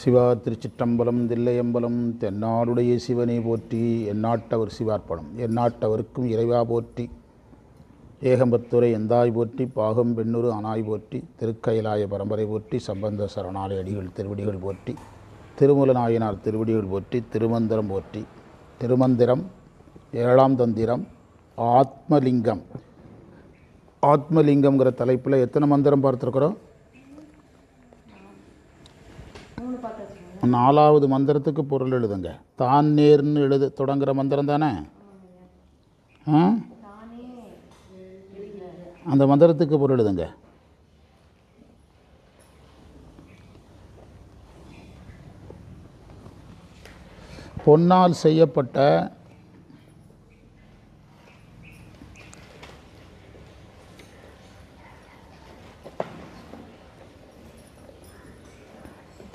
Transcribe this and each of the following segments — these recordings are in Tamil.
சிவா திருச்சிற்றம்பலம் தில்லையம்பலம் தென்னாடுடைய சிவனை போற்றி எந்நாட்டவர் சிவார்ப்பணம் எந்நாட்டவருக்கும் இறைவா போற்றி ஏகம்பத்துரை எந்தாய் போற்றி பாகம் பெண்ணுரு அனாய் போற்றி திருக்கயிலாய பரம்பரை போற்றி சம்பந்த சரணாலய அடிகள் திருவடிகள் போற்றி திருமூல நாயனார் திருவடிகள் போற்றி திருமந்திரம் போற்றி திருமந்திரம் ஏழாம் தந்திரம் ஆத்மலிங்கம். ஆத்மலிங்கம்ங்கிற தலைப்பில் எத்தனை மந்திரம் பார்த்துருக்குறோம்? நாலாவது மந்திரத்துக்கு பொருள் எழுதுங்க. தான் நேர்னு எழுது தொடங்குற மந்திரம் தானே? ஆ? அந்த மந்திரத்துக்கு பொருள் எழுதுங்க. பொன்னால் செய்யப்பட்ட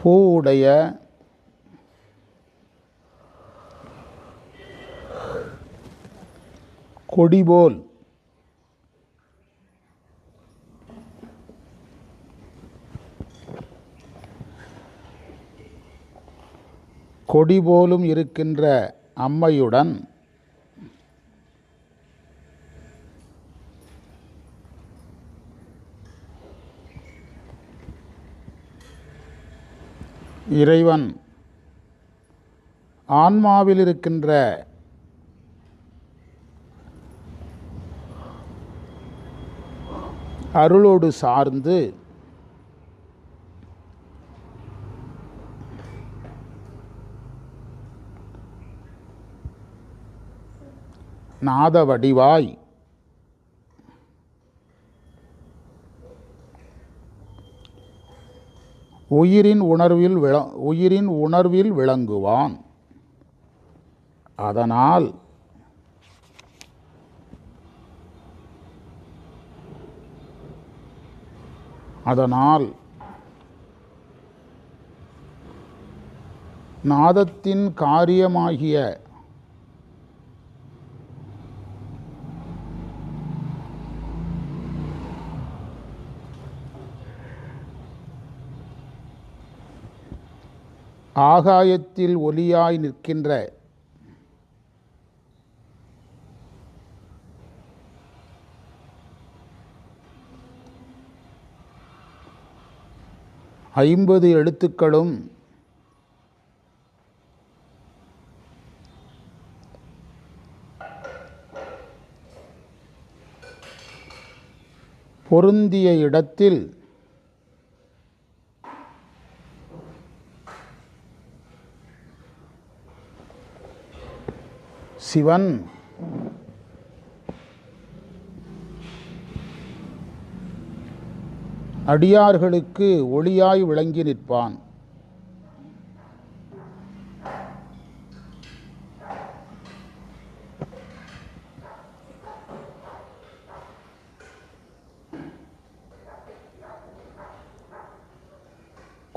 பூவுடைய கொடிபோல் கொடி போலும் இருக்கின்ற அம்மையுடன் இறைவன். ஆன்மாவில் இருக்கின்ற அருளோடு சார்ந்து நாத வடிவாய் உயிரின் உணர்வில் விள உயிரின் உணர்வில் விளங்குவான். அதனால் அதனால் நாதத்தின் காரியமாகிய ஆகாயத்தில் ஒலியாய் நிற்கின்ற ஐம்பது எழுத்துக்களும் பொருந்திய இடத்தில் சிவன் அடியார்களுக்கு ஒளியாய் விளங்கி நிற்பான்.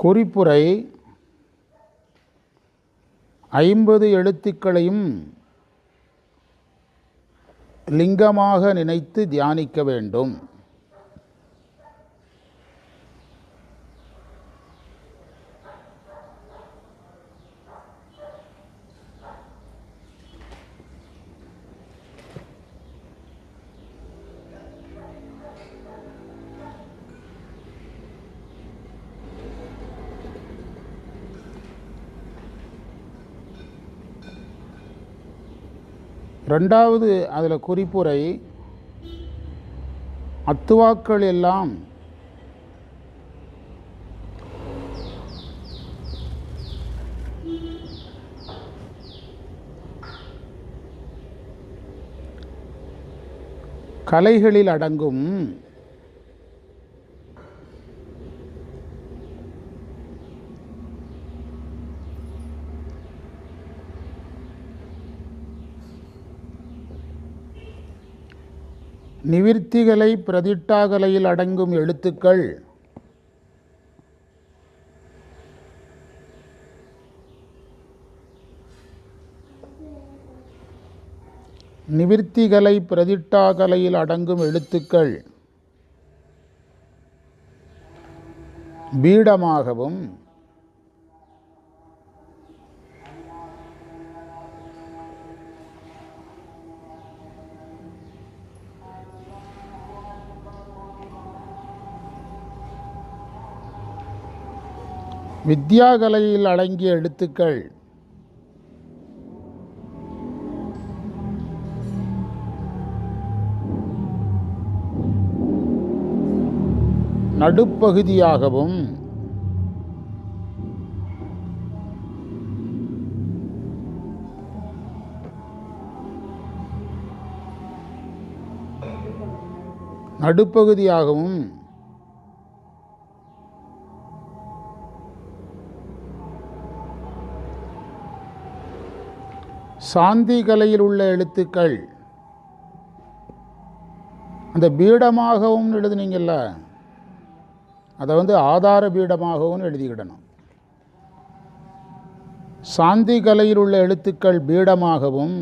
குறிப்புரை ஐம்பது எழுத்துக்களையும் லிங்கமாக நினைத்து தியானிக்க வேண்டும். ரெண்டாவது அதில் குறிப்புரை அத்துவாக்கள் எல்லாம் கலைகளில் அடங்கும். நிவிற்த்திகளை பிரதிட்டாகலையில் அடங்கும் எழுத்துக்கள். நிவிற்த்திகளை பிரதிட்டாகலையில் அடங்கும் எழுத்துக்கள். பீடமாகவும் வித்யாகலையில் அடங்கிய எழுத்துக்கள். நடுப்பகுதியாகவும். நடுப்பகுதியாகவும். சாந்தி கலையில் உள்ள எழுத்துக்கள். அந்த பீடமாகவும் எழுதுனீங்கள்ல அதை வந்து ஆதார பீடமாகவும் எழுதிக்கிடணும். சாந்தி கலையில் உள்ள எழுத்துக்கள் பீடமாகவும்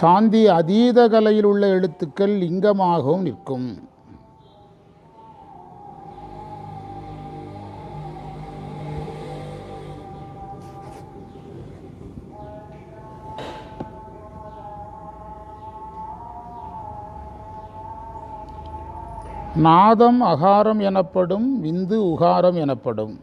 சாந்தி அதீத கலையில் உள்ள எழுத்துக்கள் லிங்கமாகவும் நிற்கும். நாதம் அகாரம் எனப்படும் விந்து உகாரம் எனப்படும்.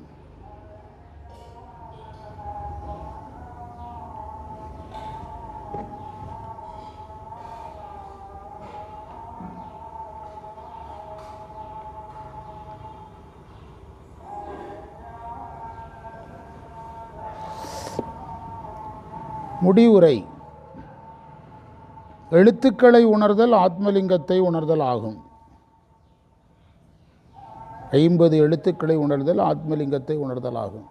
முடிவுரை. எழுத்துக்களை உணர்தல் ஆத்மலிங்கத்தை உணர்தல் ஆகும். ஐம்பது எழுத்துக்களை உணர்தல் ஆத்மலிங்கத்தை உணர்தல் ஆகும்.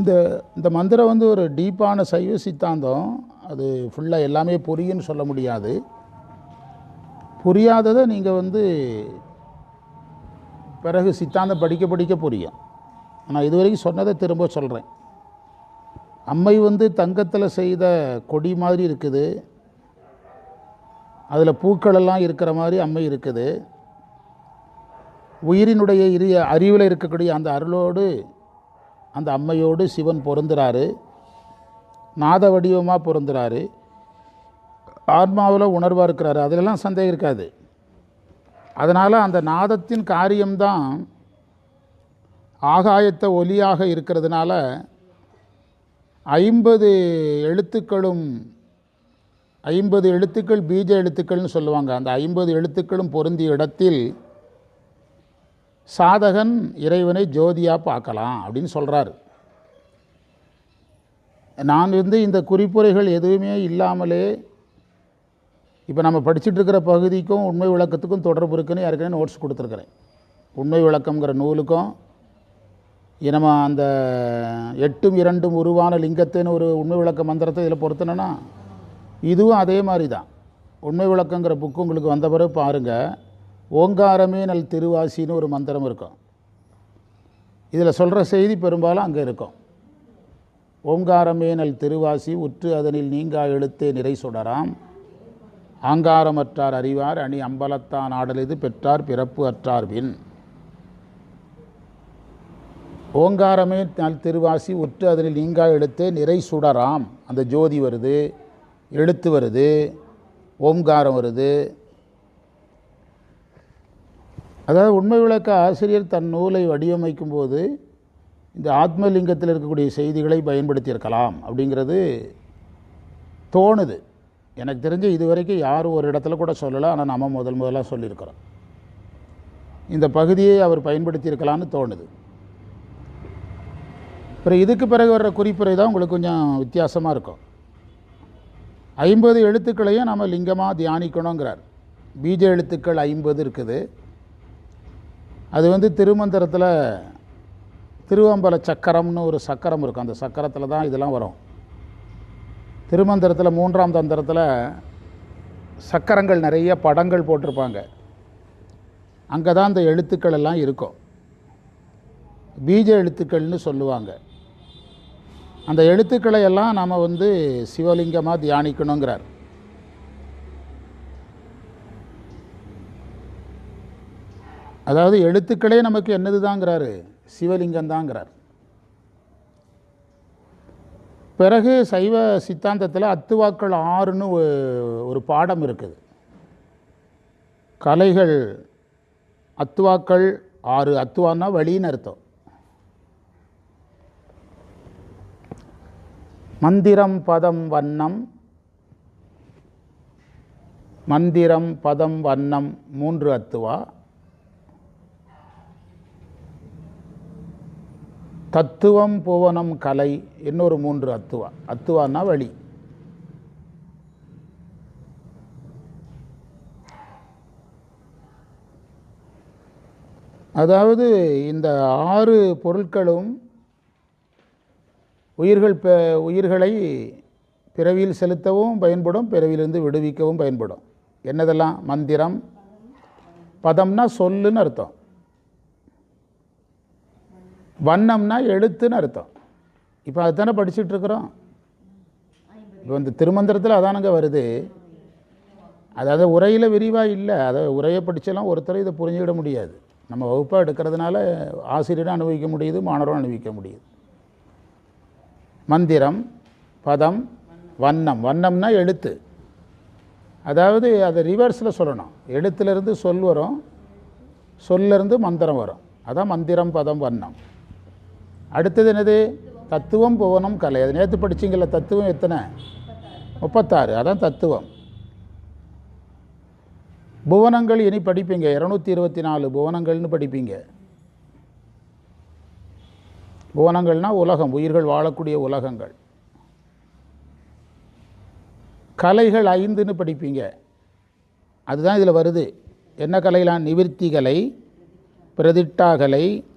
இந்த இந்த மந்திரம் வந்து ஒரு டீப்பான சைவ சித்தாந்தம். அது ஃபுல்லாக எல்லாமே புரியும்னு சொல்ல முடியாது. புரியாததை நீங்கள் வந்து பிறகு சித்தாந்தம் படிக்க படிக்க புரியும். நான் இதுவரைக்கும் சொன்னதை திரும்ப சொல்கிறேன் அம்மை வந்து தங்கத்தில் செய்த கொடி மாதிரி இருக்குது. அதில் பூக்களெல்லாம் இருக்கிற மாதிரி அம்மை இருக்குது. உயிரினுடைய இரு அறிவில் இருக்கக்கூடிய அந்த அருளோடு அந்த அம்மையோடு சிவன் பொருந்துறாரு. நாத வடிவமாக பொருந்துறாரு. ஆத்மாவில் உணர்வாக இருக்கிறாரு. அதிலெல்லாம் சந்தேகம் இருக்காது. அதனால் அந்த நாதத்தின் காரியம்தான் ஆகாயத்த ஒலியாக இருக்கிறதுனால ஐம்பது எழுத்துக்களும் ஐம்பது எழுத்துக்கள் பீஜ எழுத்துக்கள்னு சொல்லுவாங்க. அந்த ஐம்பது எழுத்துக்களும் பொருந்திய இடத்தில் சாதகன் இறைவனை ஜோதியாக பார்க்கலாம் அப்படின்னு சொல்கிறாரு நான் வந்து இந்த குறிப்புரைகள் எதுவுமே இல்லாமலே இப்போ நம்ம படிச்சுட்டு இருக்கிற பகுதிக்கும் உண்மை விளக்கத்துக்கும் தொடர்பு இருக்குன்னு ஏற்கனவே நோட்ஸ் கொடுத்துருக்குறேன். உண்மை விளக்கங்கிற நூலுக்கும் நம்ம அந்த எட்டும் இரண்டும் உருவான லிங்கத்தின்னு ஒரு உண்மை விளக்க மந்திரத்தை இதில் பொருத்தினோன்னா இதுவும் அதே மாதிரி தான் உண்மை விளக்கங்கிற புக்கு உங்களுக்கு வந்த பிறகு பாருங்கள் ஓங்காரமே நல் திருவாசின்னு ஒரு மந்திரம் இருக்கும். இதில் சொல்கிற செய்தி பெரும்பாலும் அங்கே இருக்கும். ஓங்காரமே நல் திருவாசி உற்று அதனில் நீங்கா எழுத்தே நிறை சுடராம். ஆங்காரமற்றார் அறிவார் அணி அம்பலத்தான் ஆடலிது பெற்றார் பிறப்பு அற்றார் பின். ஓங்காரமே நல் திருவாசி உற்று அதனில் நீங்கா எழுத்து நிறை சுடராம். அந்த ஜோதி வருது எழுத்து வருது ஓம்காரம் வருது. அதாவது உண்மை விளக்க ஆசிரியர் தன் நூலை வடிவமைக்கும் போது இந்த ஆத்மலிங்கத்தில் இருக்கக்கூடிய செய்திகளை பயன்படுத்தியிருக்கலாம் அப்படிங்கிறது தோணுது. எனக்கு தெரிஞ்சு இது வரைக்கும் யாரும் ஒரு இடத்துல கூட சொல்லலை ஆனால் நம்ம முதல் முதலாக சொல்லியிருக்கிறோம். இந்த பகுதியை அவர் பயன்படுத்தியிருக்கலான்னு தோணுது. அப்புறம் இதுக்கு பிறகு வர்ற குறிப்புரை தான் உங்களுக்கு கொஞ்சம் வித்தியாசமாக இருக்கும். ஐம்பது எழுத்துக்களையும் நம்ம லிங்கமாக தியானிக்கணுங்கிறார். பீஜ எழுத்துக்கள் ஐம்பது இருக்குது. அது வந்து திருமந்திரத்தில் திருவம்பல சக்கரம்னு ஒரு சக்கரம் இருக்கும். அந்த சக்கரத்தில் தான் இதெல்லாம் வரும். திருமந்திரத்தில் மூன்றாம் தந்திரத்தில் சக்கரங்கள் நிறைய படங்கள் போட்டிருப்பாங்க. அங்கே தான் அந்த எழுத்துக்கள் எல்லாம் இருக்கும். பீஜ எழுத்துக்கள்னு சொல்லுவாங்க. அந்த எழுத்துக்களை எல்லாம் நாம் வந்து சிவலிங்கமாக தியானிக்கணுங்கிறார். அதாவது எழுத்துக்களே நமக்கு என்னது தாங்கிறாரு சிவலிங்கம் தாங்கிறார் பிறகு சைவ சித்தாந்தத்தில் அத்துவாக்கள் ஆறுன்னு ஒரு பாடம் இருக்குது. கலைகள் அத்துவாக்கள் ஆறு அத்துவான்னா வழின்னு அர்த்தம். மந்திரம் பதம் வண்ணம். மந்திரம் பதம் வண்ணம் மூன்று அத்துவா. தத்துவம் புவனம் கலை இன்னொரு மூன்று அத்துவா. அத்துவான்னா வழி. அதாவது இந்த ஆறு பொருட்களும் உயிர்கள் பெ உயிர்களை பிறவியில் செலுத்தவும் பயன்படும் பிறவியிலிருந்து விடுவிக்கவும் பயன்படும். என்னதெல்லாம்? மந்திரம். பதம்னா சொல்லுன்னு அர்த்தம். வண்ணம்னா எழுத்துன்னு அர்த்தம். இப்போ அதுதானே படிச்சுட்டு இருக்கிறோம். இப்போ இந்த திருமந்திரத்தில் அதானங்க வருது. அதாவது உரையில் விரிவாக இல்லை. அதை உரையை படித்தெல்லாம் ஒருத்தர் இதை புரிஞ்சுக்கிட முடியாது. நம்ம வகுப்பாக எடுக்கிறதுனால ஆசிரியரும் அனுபவிக்க முடியுது மாணவரும் அனுபவிக்க முடியுது. மந்திரம் பதம் வண்ணம். வண்ணம்னா எழுத்து. அதாவது அதை ரிவர்ஸில் சொல்லணும். எழுத்துலேருந்து சொல் வரும். சொல்லிருந்து மந்திரம் வரும். அதான் மந்திரம் பதம் வண்ணம். அடுத்தது என்னது? தத்துவம் புவனம் கலை. அது நேற்று படிச்சிங்கள தத்துவம் எத்தனை? முப்பத்தாறு. அதான் தத்துவம். புவனங்கள் இனி படிப்பீங்க. இரநூத்தி இருபத்தி நாலு புவனங்கள்னு படிப்பீங்க. புவனங்கள்னா உலகம். உயிர்கள் வாழக்கூடிய உலகங்கள். கலைகள் ஐந்துன்னு படிப்பீங்க. அதுதான் இதில் வருது. என்ன கலைலாம்? பிரதிட்டா பிரதிட்டாகலை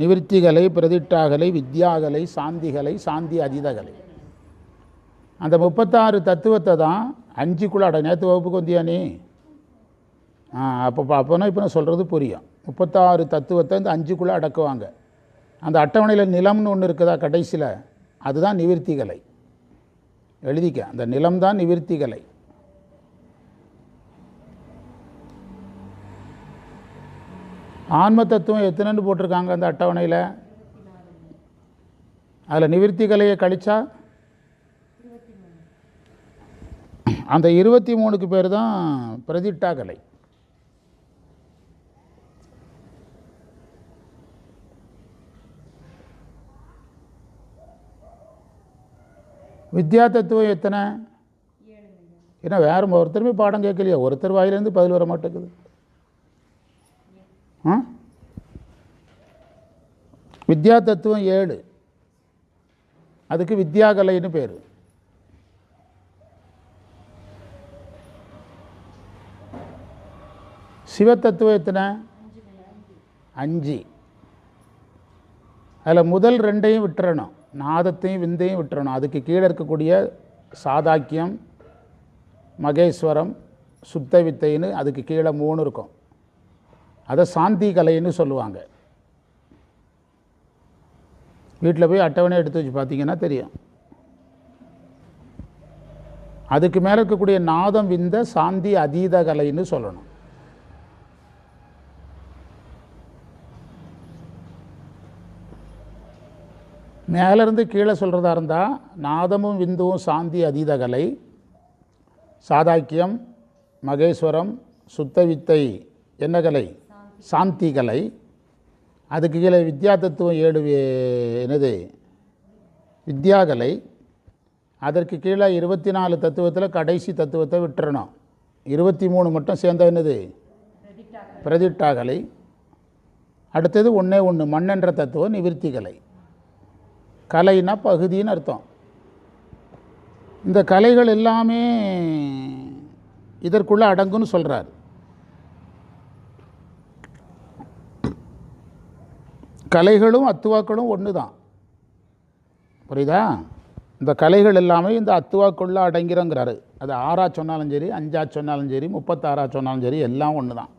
நிவர்த்திகளை பிரதிட்டாகலை வித்யாகலை சாந்திகலை சாந்தி அதீதகலை. அந்த முப்பத்தாறு தத்துவத்தை தான் அஞ்சுக்குள்ள அட நேற்று வகுப்புக்கு வந்தியா நீ? ஆ அப்போ அப்போனா இப்போ நான் சொல்கிறது புரியும். முப்பத்தாறு தத்துவத்தை இந்த அஞ்சுக்குள்ளே அடக்குவாங்க. அந்த அட்டவணையில் நிலம்னு ஒன்று இருக்குதா கடைசியில்? அதுதான் நிவர்த்திகளை எழுதிக்க அந்த நிலம் தான் ஆன்ம தத்துவம் எத்தனைன்னு போட்டிருக்காங்க அந்த அட்டவணையில்? அதில் நிவர்த்தி கலையை கழிச்சா? அந்த இருபத்தி மூணுக்கு பேர் தான் பிரதிட்டா கலை. வித்யா தத்துவம் எத்தனை? ஏன்னா வேறு ஒருத்தருமே பாடம் கேட்கலையா ஒருத்தர் வாயிலேருந்து பதில் வர மாட்டேங்குது. வித்யா தத்துவம் ஏழு. அதுக்கு வித்யாகலைன்னு பேர். சிவத்தத்துவம் எத்தனை? அஞ்சு. அதில் முதல் ரெண்டையும் விட்டுறணும். நாதத்தையும் விந்தையும் விட்டுறணும். அதுக்கு கீழே இருக்கக்கூடிய சாதாக்கியம் மகேஸ்வரம் சுத்த வித்தைன்னு அதுக்கு கீழே மூணு இருக்கும். அதை சாந்தி கலைன்னு சொல்லுவாங்க. வீட்டில் போய் அட்டவணை எடுத்து வச்சு பார்த்தீங்கன்னா தெரியும். அதுக்கு மேலே இருக்கக்கூடிய நாதம் விந்த சாந்தி அதீத கலைன்னு சொல்லணும். மேலேருந்து கீழே சொல்கிறதா இருந்தால் நாதமும் விந்துவும் சாந்தி அதீத கலை சாதாக்கியம் மகேஸ்வரம் சுத்த வித்தை என்ன கலை? சாந்தி கலை அதுக்கு கீழே வித்யா தத்துவம் ஏழு என்னது வித்யாகலை அதற்கு கீழே இருபத்தி நாலு தத்துவத்தில் கடைசி தத்துவத்தை விட்டுறணும். இருபத்தி மூணு மட்டும் சேர்ந்த என்னது? பிரதிட்டாகலை. அடுத்தது ஒன்றே ஒன்று மண்ணென்ற தத்துவம் நிவிர்த்தி கலை கலைனா பகுதின்னு அர்த்தம். இந்த கலைகள் எல்லாமே இதற்குள்ளே அடங்குன்னு சொல்கிறார் கலைகளும் அத்துவாக்களும் ஒன்று தான் புரியுதா? இந்த கலைகள் எல்லாமே இந்த அத்துவாக்குள்ளே அடங்கிறங்கிறாரு. அது ஆறா சொன்னாலும் சரி அஞ்சா சொன்னாலும் சரி முப்பத்தாறா சொன்னாலும் சரி எல்லாம் ஒன்று தான்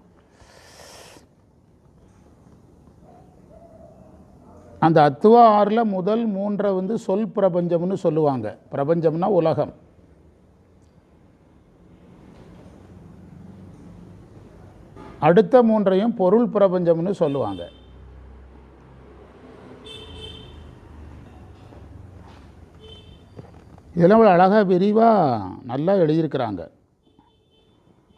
அந்த அத்துவா ஆறில் முதல் மூன்றை வந்து சொல் பிரபஞ்சம்னு சொல்லுவாங்க. பிரபஞ்சம்னா உலகம். அடுத்த மூன்றையும் பொருள் பிரபஞ்சம்னு சொல்லுவாங்க. இதெல்லாம் ஒரு அழகாக விரிவாக நல்லா எழுதியிருக்கிறாங்க.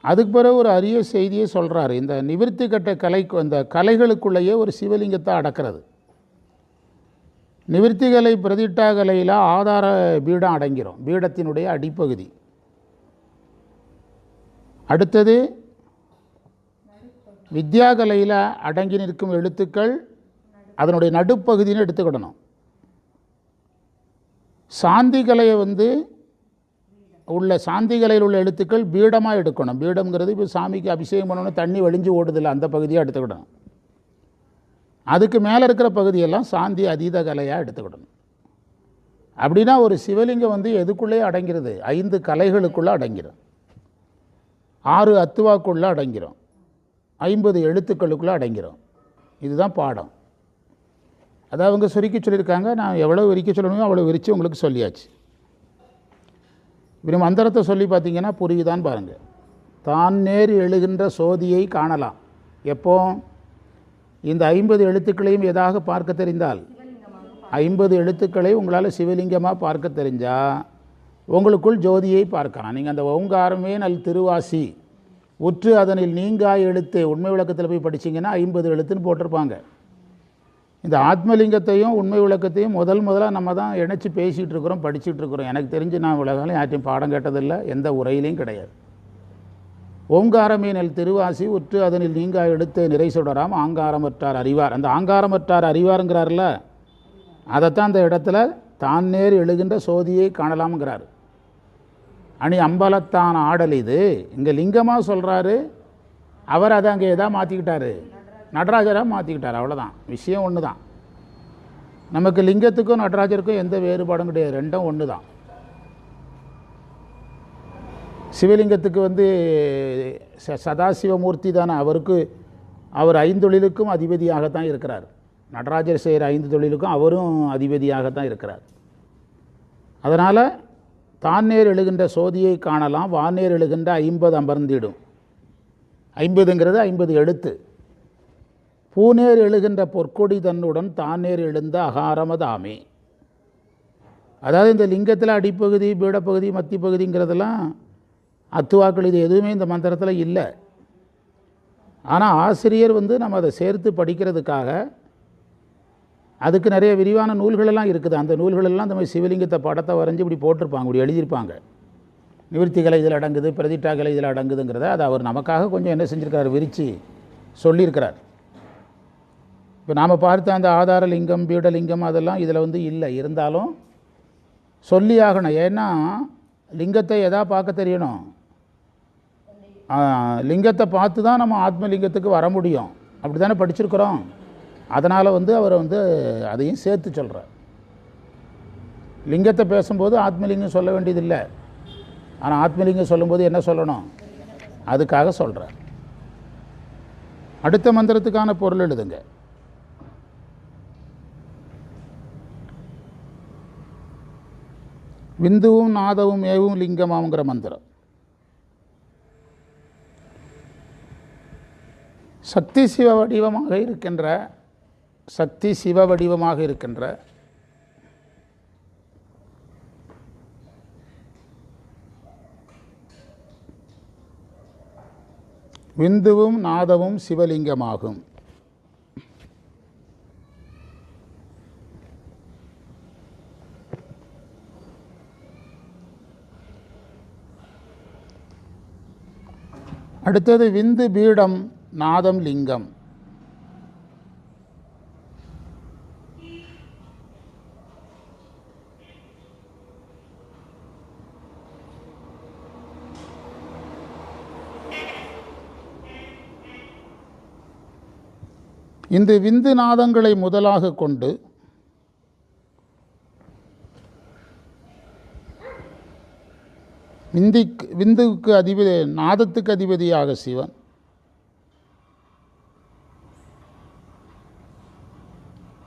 அதுக்கு பிறகு ஒரு அரிய செய்தியை சொல்கிறாரு இந்த நிவர்த்தி கட்ட கலைக்கு அந்த கலைகளுக்குள்ளேயே ஒரு சிவலிங்கத்தை அடக்கிறது. நிவிருத்திகளை பிரதிட்டா கலையில் ஆதார பீடம் அடங்கிரும் பீடத்தினுடைய அடிப்பகுதி. அடுத்தது வித்யாகலையில் அடங்கி நிற்கும் எழுத்துக்கள் அதனுடைய நடுப்பகுதின்னு எடுத்துக்கிடணும். சாந்தி கலையை வந்து உள்ள சாந்தி கலையில் உள்ள எழுத்துக்கள் பீடமாக எடுக்கணும். பீடம்ங்கிறது இப்போ சாமிக்கு அபிஷேகம் பண்ணணும் தண்ணி வழிஞ்சு ஓடுதில்லை அந்த பகுதியாக எடுத்துக்கிடணும். அதுக்கு மேலே இருக்கிற பகுதியெல்லாம் சாந்தி அதீத கலையாக எடுத்துக்கிடணும். அப்படின்னா ஒரு சிவலிங்கம் வந்து எதுக்குள்ளே அடங்கிறது? ஐந்து கலைகளுக்குள்ளே அடங்கிடும் ஆறு அத்துவாக்குள்ளே அடங்கிடும் ஐம்பது எழுத்துக்களுக்குள்ளே அடங்கிடும் இதுதான் பாடம். அதை அவங்க சுருக்கி சொல்லியிருக்காங்க. நான் எவ்வளோ விரிக்க சொல்லணுமோ அவ்வளோ விரித்து உங்களுக்கு சொல்லியாச்சு. இப்படி மந்திரத்தை சொல்லி பார்த்தீங்கன்னா புரியுதான்னு பாருங்கள் தான் நேர் எழுகின்ற சோதியை காணலாம். எப்போ? இந்த ஐம்பது எழுத்துக்களையும் எதாக பார்க்க தெரிந்தால்? ஐம்பது எழுத்துக்களை உங்களால் சிவலிங்கமாக பார்க்க தெரிஞ்சால் உங்களுக்குள் ஜோதியை பார்க்கலாம். நீங்கள் அந்த ஓங்காரமே நல் திருவாசி உற்று அதனில் நீங்கா எழுத்து உண்மை விளக்கத்தில் போய் படிச்சீங்கன்னா ஐம்பது எழுத்துன்னு போட்டிருப்பாங்க. இந்த ஆத்மலிங்கத்தையும் உண்மை விளக்கத்தையும் முதல் முதலாக நம்ம தான் இணைச்சி பேசிகிட்டு இருக்கிறோம் படிச்சுட்டு இருக்கிறோம். எனக்கு தெரிஞ்சு நான் உலகாலும் யார்ட்டையும் பாடம் கேட்டதில்லை எந்த உரையிலையும் கிடையாது. ஓங்காரமே நெல் திருவாசி உற்று அதனில் நீங்கா எடுத்து நிறை சுடராம் ஆங்காரமற்றார் அறிவார். அந்த ஆங்காரமற்றார் அறிவாருங்கிறார்ல அதைத்தான் அந்த இடத்துல தான் நேர் எழுகின்ற சோதியை காணலாம்ங்கிறார். அணி அம்பலத்தான ஆடல் இது. இங்கே லிங்கமாக சொல்கிறாரு அவர் அதை அங்கே எதா மாற்றிக்கிட்டாரு நடராஜராக மாற்றிக்கிட்டார் அவ்வளோதான் விஷயம் ஒன்று தான் நமக்கு லிங்கத்துக்கும் நடராஜருக்கும் எந்த வேறுபாடும் கிடையாது. ரெண்டும் ஒன்று தான் சிவலிங்கத்துக்கு வந்து ச- சதாசிவமூர்த்தி தானே அவருக்கு அவர் ஐந்தொழிலுக்கும் அதிபதியாகத்தான் இருக்கிறார். நடராஜர் செய்கிற ஐந்து தொழிலுக்கும் அவரும் அதிபதியாகத்தான் இருக்கிறார். அதனால் தான்னேர் எழுகின்ற சோதியை காணலாம் வானேர் எழுகின்ற ஐம்பது அமர்ந்திடும். ஐம்பதுங்கிறது ஐம்பது எழுத்து. பூநேர் எழுகின்ற பொற்கொடி தன்னுடன் தானேர் எழுந்த அகாரமதாமே. அதாவது இந்த லிங்கத்தில் அடிப்பகுதி பீடப்பகுதி மத்தி பகுதிங்கிறதெல்லாம் அத்துவாக்கள் இது எதுவுமே இந்த மந்திரத்தில் இல்லை. ஆனால் ஆசிரியர் வந்து நம்ம அதை சேர்த்து படிக்கிறதுக்காக அதுக்கு நிறைய விரிவான நூல்களெல்லாம் இருக்குது. அந்த நூல்களெல்லாம் இந்த மாதிரி சிவலிங்கத்தை படத்தை வரைஞ்சி இப்படி போட்டிருப்பாங்க இப்படி எழுதியிருப்பாங்க. நிவர்த்திகளை இதில் அடங்குது பிரதிட்டாக்களை இதில் அடங்குதுங்கிறத அதை அவர் நமக்காக கொஞ்சம் என்ன செஞ்சுருக்காரு விரித்து சொல்லியிருக்கிறார். இப்போ நாம் பார்த்த அந்த ஆதார லிங்கம் பீடலிங்கம் அதெல்லாம் இதில் வந்து இல்லை. இருந்தாலும் சொல்லி ஆகணும். ஏன்னா லிங்கத்தை எதா பார்க்க தெரியணும்? லிங்கத்தை பார்த்து தான் நம்ம ஆத்மலிங்கத்துக்கு வர முடியும். அப்படி தானே படிச்சிருக்கிறோம்? அதனால் வந்து அவர் வந்து அதையும் சேர்த்து சொல்கிறார் லிங்கத்தை பேசும்போது ஆத்மலிங்கம் சொல்ல வேண்டியதில்லை. ஆனால் ஆத்மலிங்கம் சொல்லும்போது என்ன சொல்லணும்? அதுக்காக சொல்கிறார் அடுத்த மந்திரத்துக்கான பொருள் எழுதுங்க. விந்துவும் நாதவும் ஏவும் லிங்கமாங்கிற மந்திரம். சக்தி சிவ வடிவமாக இருக்கின்ற சக்தி சிவ வடிவமாக இருக்கின்ற விந்துவும் நாதவும் சிவலிங்கமாகும். அடுத்தது விந்து பீடம் நாதம் லிங்கம். இந்த விந்து நாதங்களை முதலாக கொண்டு விந்திக் விந்துவுக்கு அதிபதி நாதத்துக்கு அதிபதியாக சிவன்.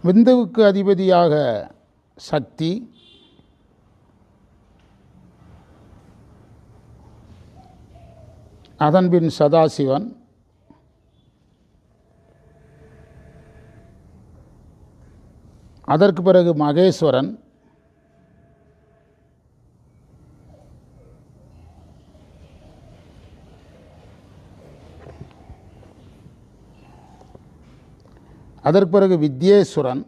விந்துவுக்கு அதிபதியாக சக்தி. அதன்பின் சதாசிவன். அதற்கு பிறகு மகேஸ்வரன். அதற்கு பிறகு வித்யேஸ்வரன்.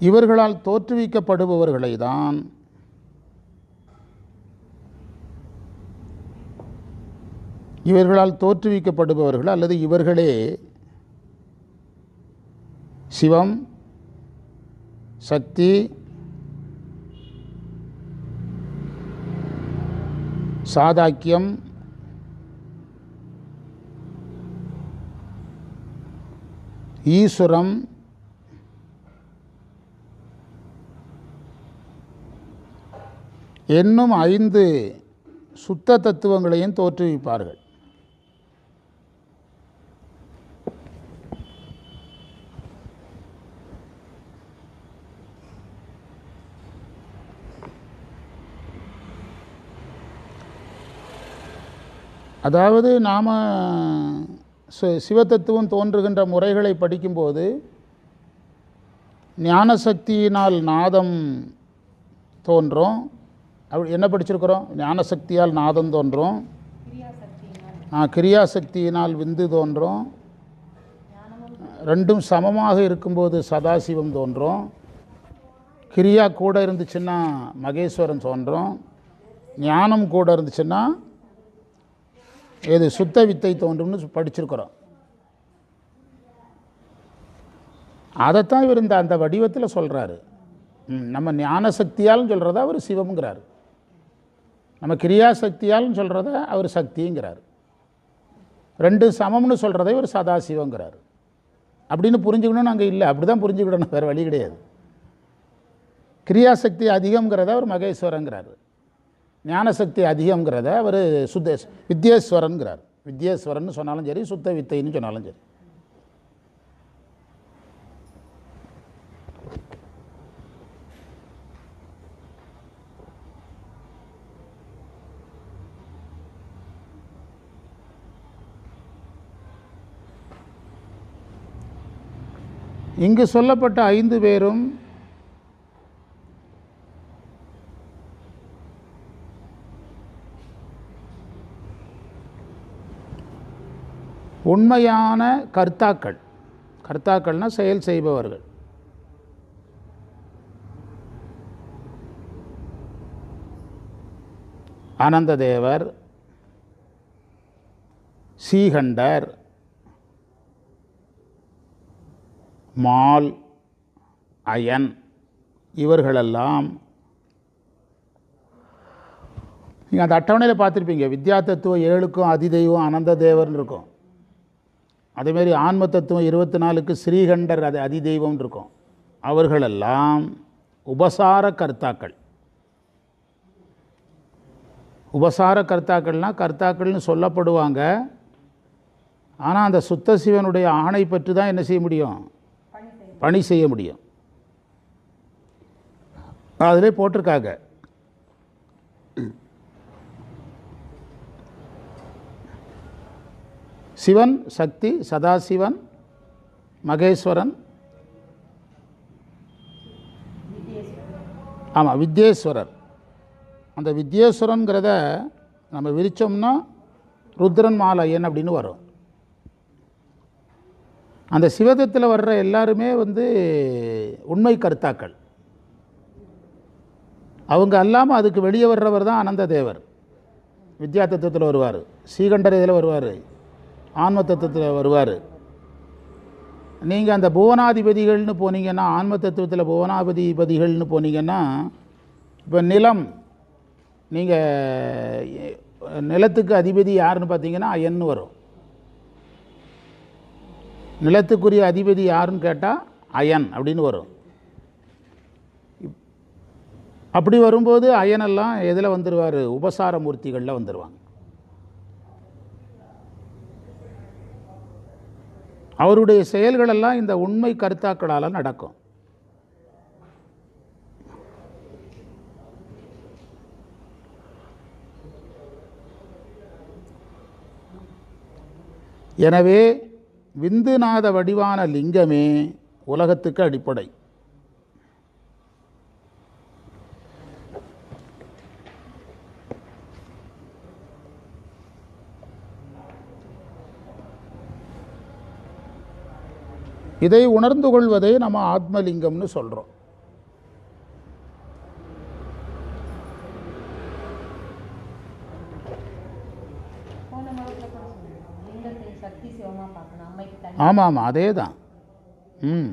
இவர்களால் தோற்றுவிக்கப்படுபவர்களை தான் இவர்களால் தோற்றுவிக்கப்படுபவர்கள் அல்லது இவர்களே சிவம் சக்தி சாதாக்கியம். ஈஸ்வரம் என்னும் ஐந்து சுத்த தத்துவங்களையும் தோற்றுவிப்பார்கள். அதாவது நாம் சிவதத்துவம் தோன்றுகின்ற முறைகளை படிக்கும்போது ஞானசக்தியினால் நாதம் தோன்றும். அப்படி என்ன படிச்சிருக்கிறோம்? ஞானசக்தியால் நாதம் தோன்றும். கிரியாசக்தியினால் விந்து தோன்றும். ரெண்டும் சமமாக இருக்கும்போது சதாசிவம் தோன்றும். கிரியா கூட இருந்துச்சுன்னா மகேஸ்வரன் தோன்றும். ஞானம் கூட இருந்துச்சுன்னா ஏது சுத்த வித்தை தோன்றும்னு படிச்சிருக்கிறோம். அதைத்தான் இவர் இந்த அந்த வடிவத்தில் சொல்கிறாரு நம்ம ஞான சக்தியாலும் சொல்கிறத அவர் சிவம்ங்கிறார். நம்ம கிரியாசக்தியாலும் சொல்கிறத அவர் சக்திங்கிறார். ரெண்டு சமம்னு சொல்கிறத இவர் சதாசிவங்கிறார். அப்படின்னு புரிஞ்சுக்கணும்னு அங்கே இல்லை அப்படி தான் புரிஞ்சுக்கிடணும் வேறு வழி கிடையாது. கிரியாசக்தி அதிகம்ங்கிறத அவர் மகேஸ்வரங்கிறாரு. ஞானசக்தி அதிகங்கிறத அவர் சுத்த வித்யேஸ்வரன்கிறார். வித்யேஸ்வரன் சொன்னாலும் சரி சுத்த வித்தைன்னு சொன்னாலும் சரி. இங்கு சொல்லப்பட்ட ஐந்து பேரும் உண்மையான கர்த்தாக்கள். கர்த்தாக்கள்னால் செயல் செய்பவர்கள். ஆனந்ததேவர் சீகண்டர் மால் அயன் இவர்களெல்லாம் நீங்கள் அந்த அட்டவணையில் பார்த்துருப்பீங்க. வித்யா தத்துவம் ஏழுக்கும் அதிதெய்வம் அனந்த தேவர்னு இருக்கும். அதேமாரி ஆன்ம தத்துவம் இருபத்தி நாலுக்கு ஸ்ரீகண்டர் அது அதிதெய்வம்னு இருக்கும். அவர்களெல்லாம் உபசார கர்த்தாக்கள் உபசார கர்த்தாக்கள்னால் கர்த்தாக்கள்னு சொல்லப்படுவாங்க. ஆனால் அந்த சுத்த சிவனுடைய ஆணை பற்றி தான் என்ன செய்ய முடியும்? பணி செய்ய முடியும். அதிலே போட்டிருக்காங்க. சிவன் சக்தி சதாசிவன் மகேஸ்வரன். ஆமாம் வித்யேஸ்வரர். அந்த வித்யேஸ்வரங்கிறத நம்ம விரித்தோம்னா ருத்ரன் மாலையன் அப்படின்னு வரும். அந்த சிவதத்தில் வர்ற எல்லாருமே வந்து உண்மை கருத்தாக்கள். அவங்க அல்லாமல் அதுக்கு வெளியே வர்றவர் தான் அனந்த தேவர். வித்யா தத்துவத்தில் வருவார். ஸ்ரீகண்டர் இதில் வருவார். ஆன்ம தத்துவத்தில் வருவார். நீங்கள் அந்த புவனாதிபதிகள்னு போனீங்கன்னா ஆன்ம தத்துவத்தில் புவனாதிபதிகள்னு போனீங்கன்னா இப்போ நிலம் நீங்கள் நிலத்துக்கு அதிபதி யாருன்னு பார்த்தீங்கன்னா அயன்னு வரும். நிலத்துக்குரிய அதிபதி யாருன்னு கேட்டால் அயன் அப்படின்னு வரும். அப்படி வரும்போது அயனெல்லாம் எதில் வந்துடுவார் உபசார மூர்த்திகளில் வந்துடுவாங்க அவருடைய செயல்களெல்லாம் இந்த உண்மை கருத்தாக்களால் நடக்கும். எனவே விந்துநாத வடிவான லிங்கமே உலகத்துக்கு அடிப்படை. இதை உணர்ந்து கொள்வதே நம்ம ஆத்மலிங்கம்னு சொல்கிறோம் ஆமாம் ஆமாம் அதே தான் ம்.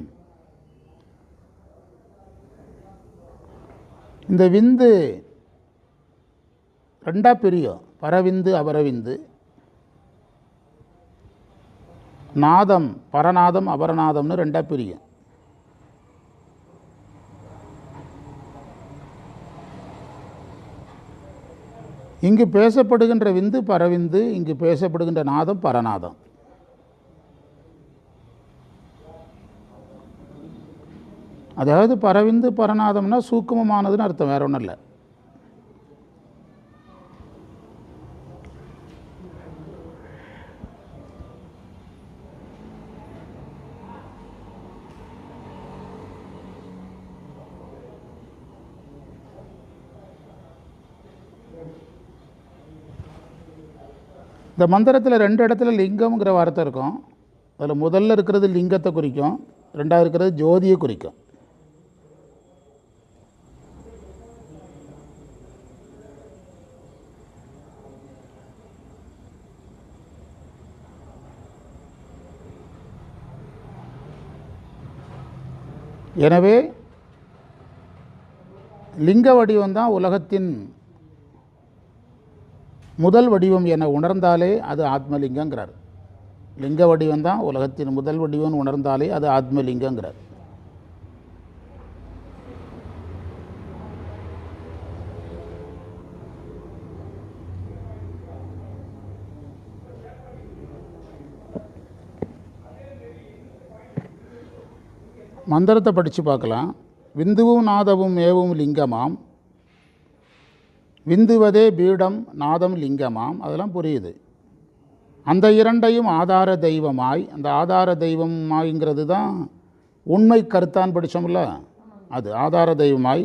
இந்த விந்து ரெண்டா பிரியும். பரவிந்து அபரவிந்து. நாதம் பரநாதம் அபரநாதம்னு ரெண்டா பிரியும். இங்கு பேசப்படுகின்ற விந்து பரவிந்து இங்கு பேசப்படுகின்ற நாதம் பரநாதம். அதாவது பரவிந்து பரநாதம்னா சூக்குமமானதுன்னு அர்த்தம் வேற ஒன்றும் இல்லை. இந்த மந்திரத்தில் ரெண்டு இடத்துல லிங்கம்ங்கிற வார்த்தை இருக்கும். அதில் முதல்ல இருக்கிறது லிங்கத்தை குறிக்கும். ரெண்டாவது இருக்கிறது ஜோதியை குறிக்கும். எனவே லிங்க வடிவம் தான் உலகத்தின் முதல் வடிவம் என உணர்ந்தாலே அது ஆத்மலிங்கங்கிறார். லிங்க வடிவம் தான் உலகத்தின் முதல் வடிவம் உணர்ந்தாலே அது ஆத்மலிங்கங்கிறார். மந்திரத்தை படித்து பார்க்கலாம். விந்துவும் நாதவும் ஏவும் லிங்கமாம். விந்துவதே பீடம் நாதம் லிங்கமாம். அதெல்லாம் புரியுது. அந்த இரண்டையும் ஆதார தெய்வமாய் அந்த ஆதார தெய்வமாய்ங்கிறது தான் உண்மை கருத்தான் படித்தோம்ல அது ஆதார தெய்வமாய்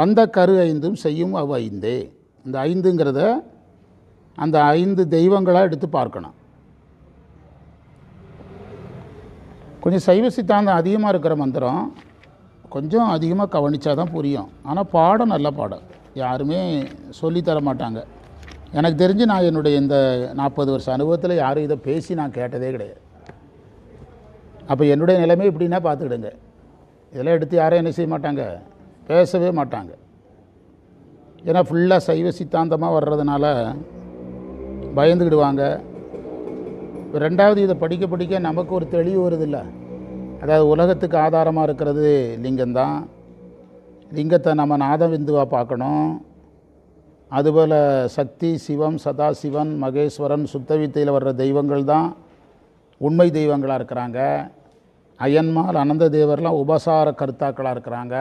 வந்த கரு ஐந்தும் செய்யும் அவ் ஐந்தே. இந்த ஐந்துங்கிறத அந்த ஐந்து தெய்வங்களாக எடுத்து பார்க்கணும். கொஞ்சம் சைவ சித்தாந்தம் அதிகமாக இருக்கிற மந்திரம் கொஞ்சம் அதிகமாக கவனித்தா தான் புரியும். ஆனால் பாடம் நல்ல பாடம். யாருமே சொல்லித்தர மாட்டாங்க. எனக்கு தெரிஞ்சு நான் என்னுடைய இந்த நாற்பது வருஷ அனுபவத்தில் யாரும் இதை பேசி நான் கேட்டதே கிடையாது. அப்போ என்னுடைய நிலைமை இப்படின்னா பார்த்துக்கிடுங்க. இதெல்லாம் எடுத்து யாரும் என்ன செய்ய மாட்டாங்க? பேசவே மாட்டாங்க. ஏன்னா ஃபுல்லாக சைவ சித்தாந்தமாக வர்றதுனால பயந்துக்கிடுவாங்க. ரெண்டாவது இதை படிக்க படிக்க நமக்கு ஒரு தெளிவு வருதில்ல. அதாவது உலகத்துக்கு ஆதாரமாக இருக்கிறது லிங்கம்தான். லிங்கத்தை நம்ம நாதவிந்துவாக பார்க்கணும். அதுபோல் சக்தி சிவம் சதாசிவன் மகேஸ்வரன் சுத்த வித்தையில் வர்ற தெய்வங்கள் தான் உண்மை தெய்வங்களாக இருக்கிறாங்க. அயன்மால் அனந்த தேவர்லாம் உபசார கருத்தாக்களாக இருக்கிறாங்க.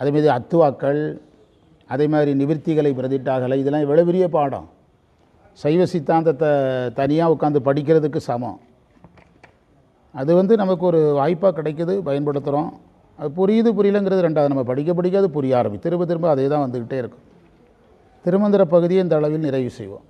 அதேமாரி அத்துவாக்கள் அதே மாதிரி நிவர்த்திகளை பிரதிட்டாகலை இதெல்லாம் எவ்வளோ பெரிய பாடம். சைவ சித்தாந்தத்தை தனியாக உட்காந்து படிக்கிறதுக்கு சமம். அது வந்து நமக்கு ஒரு வாய்ப்பாக கிடைக்கிது பயன்படுத்துகிறோம் அது புரியுது புரியலங்கிறது ரெண்டாவது. நம்ம படிக்க படிக்க அது புரிய ஆரம்பி திரும்ப திரும்ப அதே தான் வந்துக்கிட்டே இருக்கும். திருமந்திர பகுதியை இந்த அளவில் நிறைவு செய்வோம்.